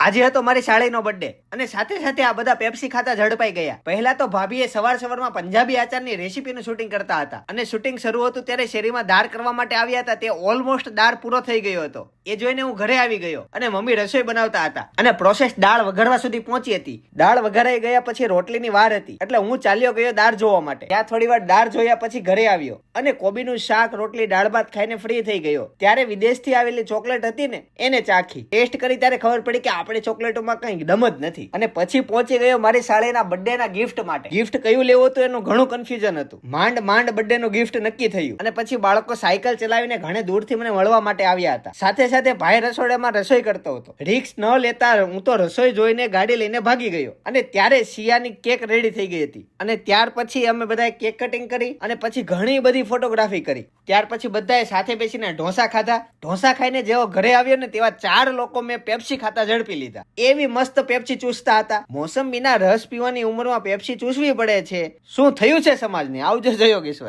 આજે હતો મારી શાળીનો બર્થડે અને સાથે સાથે આ બધા પેપ્સી ખાતા ઝડપાઈ ગયા. પહેલા તો ભાભીએ સવાર સવારમાં પંજાબી આચારની રેસીપીનું શૂટિંગ કરતા હતા. અને શૂટિંગ શરૂ હતું ત્યારે શેરીમાં દાળ કરવા માટે આવ્યા હતા. તે ઓલમોસ્ટ દાળ પૂરો થઈ ગયો હતો. એ જોઈને હું ઘરે આવી ગયો. અને મમ્મી રસોઈ બનાવતા હતા. અને પ્રોસેસ દાળ વઘારવા સુધી પહોંચી હતી. દાળ વઘારાઈ ગયા પછી રોટલીની વાર હતી. એટલે હું ચાલ્યો ગયો દાળ જોવા માટે. ત્યાં થોડી વાર દાળ જોયા પછી ઘરે આવ્યો. અને કોબીનું શાક, રોટલી દાળ ભાત ખાઈને ફ્રી થઈ ગયો. ત્યારે વિદેશથી આવેલી ચોકલેટ હતી ને, એને ચાખી. ટેસ્ટ કરી ત્યારે ખબર પડી કે આપણી ચોકલેટોમાં કંઈ દમ જ નથી. અને પછી પહોંચી ગયો મારી શાળાના birthday ના ગિફ્ટ માટે. ગિફ્ટ કયું લેવું હતું એનું ઘણું કન્ફ્યુઝન હતું. માંડ માંડ birthday નું ગિફ્ટ નક્કી થયું. અને પછી બાળકો સાયકલ ચલાવીને ઘણે દૂરથી મને મળવા માટે આવ્યા હતા. સાથે સાથે ભાઈ રસોડામાં રસોઈ કરતો હતો. રિક્સ ન લેતા હું તો રસોઈ જોઈને ગાડી લઈને ભાગી ગયો. અને ત્યારે શિયાની કેક રેડી થઈ ગઈ હતી. અને ત્યાર પછી અમે બધાએ કેક કટિંગ કરી અને પછી ઘણી બધી ફોટોગ્રાફી કરી. ત્યાર પછી બધાએ સાથે બેસીને ઢોસા ખાધા. ઢોસા ખાઈને જેવો ઘરે આવ્યો ને તેવા ચાર લોકો મેં પેપ્સી ખાતા ઝડપી લીધા. એવી મસ્ત પેપ્સી ચૂસતા હતા. મોસંબીના રસ પીવાની ઉંમરમાં પેપ્સી ચૂસવી પડે છે. શું થયું છે સમાજને? આવજો જયોગેશ્વર.